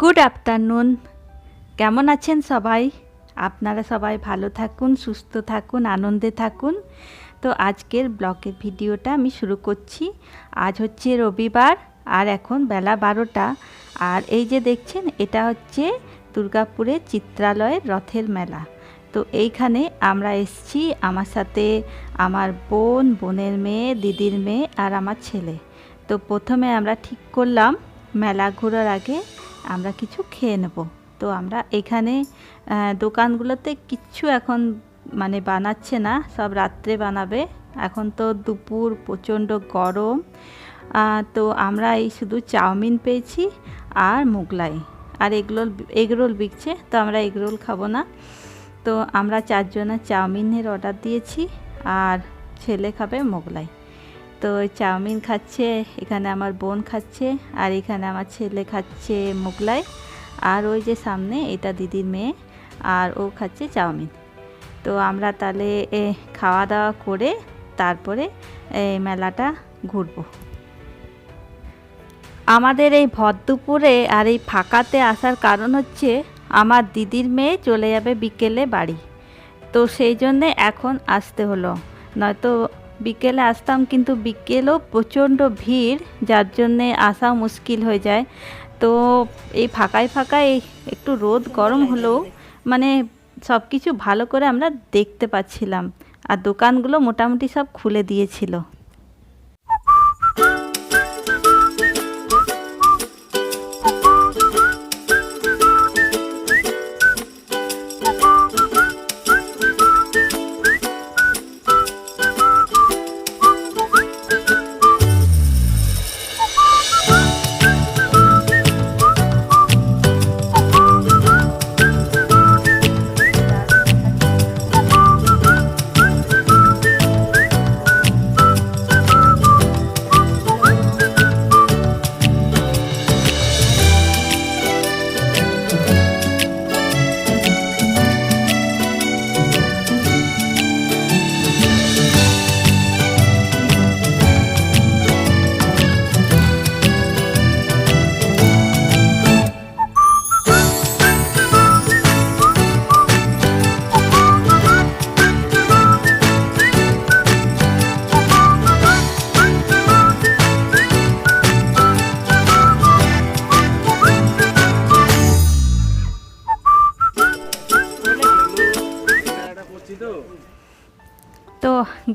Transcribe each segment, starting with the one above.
Good afternoon কেমন আছেন সবাই? আপনারা সবাই ভালো থাকুন, সুস্থ থাকুন, আনন্দে থাকুন। তো আজকের ব্লগের ভিডিওটা আমি শুরু করছি। আজ হচ্ছে রবিবার আর এখন বেলা বারোটা। আর এই যে দেখছেন, এটা হচ্ছে দুর্গাপুরের চিত্রালয়ের রথের মেলা। তো এইখানে আমরা এসছি আমার সাথে আমার বোন, বোনের মেয়ে, দিদির মেয়ে আর আমার ছেলে। তো প্রথমে আমরা ঠিক করলাম, মেলা ঘোরার আগে আমরা কিছু খেয়ে নেব। তো আমরা এখানে দোকানগুলোতে কিচ্ছু এখন মানে বানাচ্ছে না, সব রাত্রে বানাবে। এখন তো দুপুর, প্রচণ্ড গরম। তো আমরা এই শুধু চাউমিন পেয়েছি আর মোগলাই। আর এগরোল এগরোল বিকছে, তো আমরা এগরোল খাব না। তো আমরা চারজনের চাউমিনের অর্ডার দিয়েছি, আর ছেলে খাবে মোগলাই। তো চাউমিন খাচ্ছে, এখানে আমার বোন খাচ্ছে, আর এখানে আমার ছেলে খাচ্ছে মোগলাই। আর ওই যে সামনে এটা দিদির মেয়ে, আর ও খাচ্ছে চাউমিন। তো আমরা তাহলে খাওয়া দাওয়া করে তারপরে এই মেলাটা ঘুরবো। আমাদের এই ভর দুপুরে আর এই ফাঁকাতে আসার কারণ হচ্ছে, আমার দিদির মেয়ে চলে যাবে বিকেলে বাড়ি। তো সেই জন্যে এখন আসতে হলো। নয়তো বিকেলে আসতাম, কিন্তু বিকেলেও প্রচণ্ড ভিড়, যার জন্যে আসা মুশকিল হয়ে যায়। তো এই ফাঁকায় ফাঁকায় একটু রোদ গরম হলেও মানে সব কিছু ভালো করে আমরা দেখতে পাচ্ছিলাম। আর দোকানগুলো মোটামুটি সব খুলে দিয়েছিল।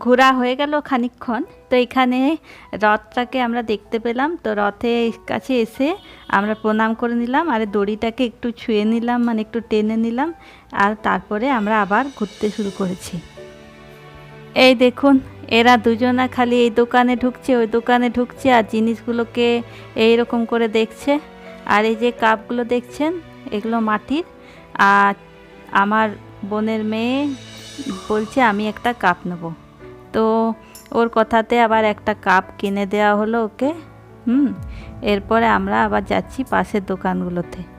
ঘোরা হয়ে গেল খানিকক্ষণ। তো এখানে রথটাকে আমরা দেখতে পেলাম। তো রথের কাছে এসে আমরা প্রণাম করে নিলাম আর দড়িটাকে একটু ছুঁয়ে নিলাম মানে একটু টেনে নিলাম আর তারপরে আমরা আবার ঘুরতে শুরু করেছি। এই দেখুন, এরা দুজনা খালি এই দোকানে ঢুকছে, ওই দোকানে ঢুকছে আর জিনিসগুলোকে এই রকম করে দেখছে। আর এই যে কাপগুলো দেখছেন, এগুলো মাটির। আর আমার বোনের মেয়ে বলছে, আমি একটা কাপ নেব। তো ওর কথাতে আবার একটা কাপ কিনে দেওয়া হলো ওকে। হুম, এরপরে আমরা আবার যাচ্ছি পাশের দোকানগুলোতে।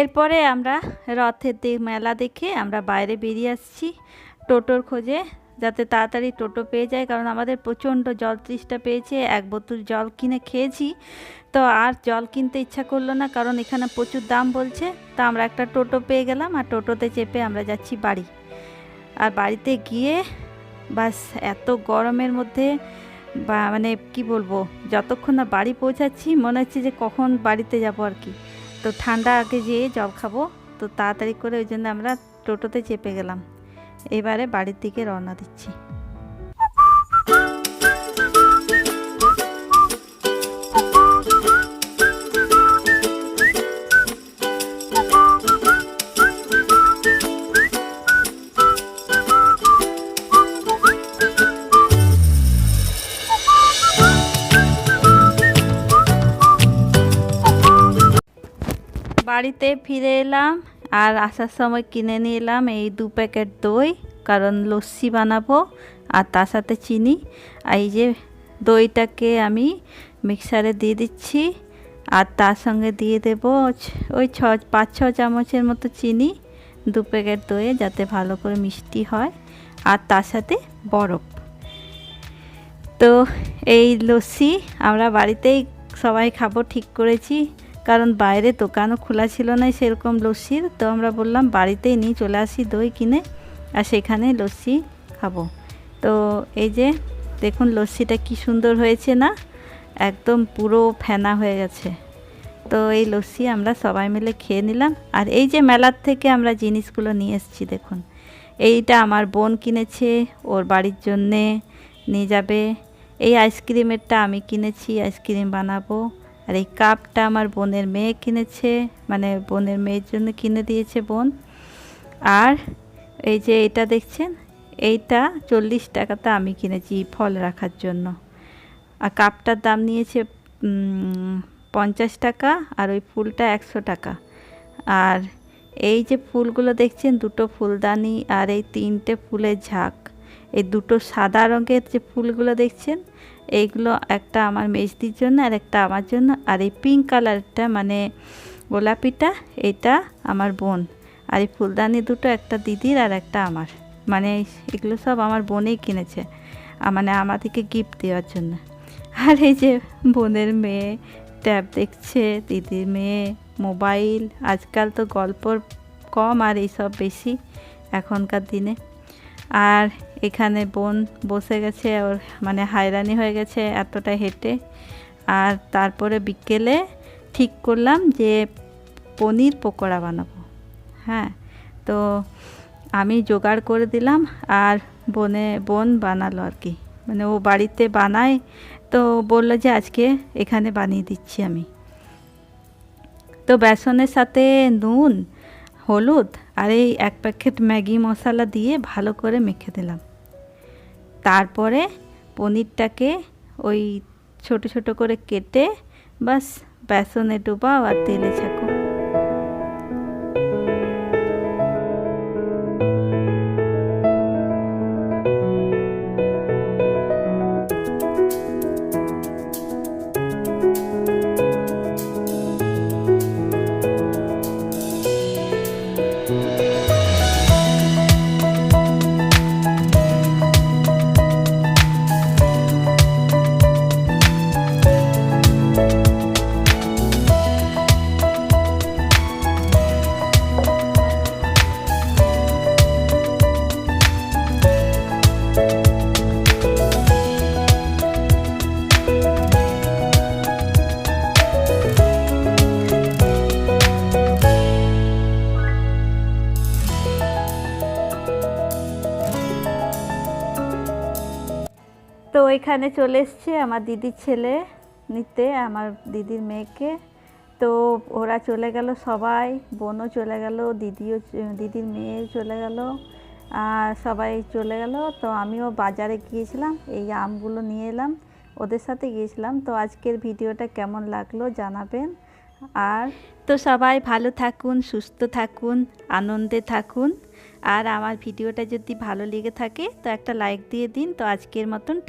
এরপরে আমরা রথের দিক মেলা দেখে আমরা বাইরে বেরিয়ে আসছি টোটোর খোঁজে, যাতে তাড়াতাড়ি টোটো পেয়ে যায়, কারণ আমাদের প্রচণ্ড জল তৃষ্ণা পেয়েছে, এক বোতল জল কিনে খেয়েছি। তো আর জল কিনতে ইচ্ছা করল না, কারণ এখানে প্রচুর দাম বলছে। তা আমরা একটা টোটো পেয়ে গেলাম আর টোটোতে চেপে আমরা যাচ্ছি বাড়ি। আর বাড়িতে গিয়ে বাস এত গরমের মধ্যে বা মানে কি বলব, যতক্ষণ না বাড়ি পৌঁছাচ্ছি, মনে হচ্ছে যে কখন বাড়িতে যাব আর কি। তো ঠান্ডা আগে যেয়ে জল খাব। তো তাড়াতাড়ি করে ওই জন্য আমরা টোটোতে চেপে গেলাম। এবারে বাড়ির দিকে রওনা দিচ্ছি। বাড়িতে ফিরে এলাম আর আসার সময় কিনে নিয়ে এলাম এই দু প্যাকেট দই, কারণ লস্যি বানাবো আর তার সাথে চিনি। আর এই যে দইটাকে আমি মিক্সারে দিয়ে দিচ্ছি আর তার সঙ্গে দিয়ে দেব ওই ছ, পাঁচ, ছ চামচের মতো চিনি দু প্যাকেট দইয়ে যাতে ভালো করে মিষ্টি হয় আর তার সাথে বরফ। তো এই লস্যি আমরা বাড়িতেই সবাই খাব, ঠিক করেছি। কারণ বাইরে দোকানও খোলা ছিল না সেরকম লস্যির। তো আমরা বললাম, বাড়িতেই নিয়ে চলে আসি দই কিনে আর সেখানে লস্যি খাব। তো এই যে দেখুন লস্যিটা কি সুন্দর হয়েছে না? একদম পুরো ফেনা হয়ে গেছে। তো এই লস্যি আমরা সবাই মিলে খেয়ে নিলাম। আর এই যে মেলার থেকে আমরা জিনিসগুলো নিয়ে এসেছি, দেখুন। এইটা আমার বোন কিনেছে, ওর বাড়ির জন্যে নিয়ে যাবে। এই আইসক্রিমেরটা আমি কিনেছি, আইসক্রিম বানাবো। আর এই কাপটা আমার বোনের মেয়ে কিনেছে মানে বোনের মেয়ের জন্য কিনে দিয়েছে বোন। আর এই যে এটা দেখছেন, এইটা চল্লিশ টাকাতে আমি কিনেছি ফল রাখার জন্য। আর কাপটার দাম নিয়েছে পঞ্চাশ টাকা আর ওই ফুলটা একশো টাকা। আর এই যে ফুলগুলো দেখছেন, দুটো ফুলদানি আর এই তিনটে ফুলের ঝাঁক। এই দুটো সাদা রঙের যে ফুলগুলো দেখছেন এইগুলো একটা আমার মেজদির জন্য আর একটা আমার জন্য। আর এই পিঙ্ক কালারটা মানে গোলাপিটা এটা আমার বোন। আর এই ফুলদানি দুটো একটা দিদির আর একটা আমার। মানে এগুলো সব আমার বোনেই কিনেছে মানে আমাদেরকে গিফট দেওয়ার জন্য। আর এই যে বোনের মেয়ে, ট্যাব দেখছে, দিদির মেয়ে মোবাইল আজকাল তো গল্পর কম আর এইসব বেশি এখনকার দিনে। আর এখানে বোন বসে গেছে, ওর মানে হায়রানি হয়ে গেছে এতটা হেঁটে। আর তারপরে বিকেলে ঠিক করলাম যে পনির পকোড়া বানাবো। হ্যাঁ তো আমি জোগাড় করে দিলাম আর বনে, বোন বানালো আর কি। মানে ও বাড়িতে বানায়, তো বলল যে আজকে এখানে বানিয়ে দিচ্ছি আমি। তো বেসনের সাথে নুন হলুদ আর এই এক প্যাকেট ম্যাগি মশলা দিয়ে ভালো করে মেখে দিলাম। তারপরে পনিরটাকে ওই ছোট ছোট করে কেটে বাস বেসনে ডুবাও আর তেলে ছাকো। তো এখানে চলে এসছে আমার দিদির ছেলে নিতে, আমার দিদির মেয়েকে। তো ওরা চলে গেল সবাই, বোনও চলে গেল, দিদিও দিদির মেয়েও চলে গেল, আর সবাই চলে গেল। তো আমিও বাজারে গিয়েছিলাম, এই আমগুলো নিয়ে এলাম, ওদের সাথে গিয়েছিলাম। তো আজকের ভিডিওটা কেমন লাগল জানাবেন। আর তো সবাই ভালো থাকুন, সুস্থ থাকুন, আনন্দে থাকুন। আর আমার ভিডিওটা যদি ভালো লেগে থাকে, তো একটা লাইক দিয়ে দিন। তো আজকের মতন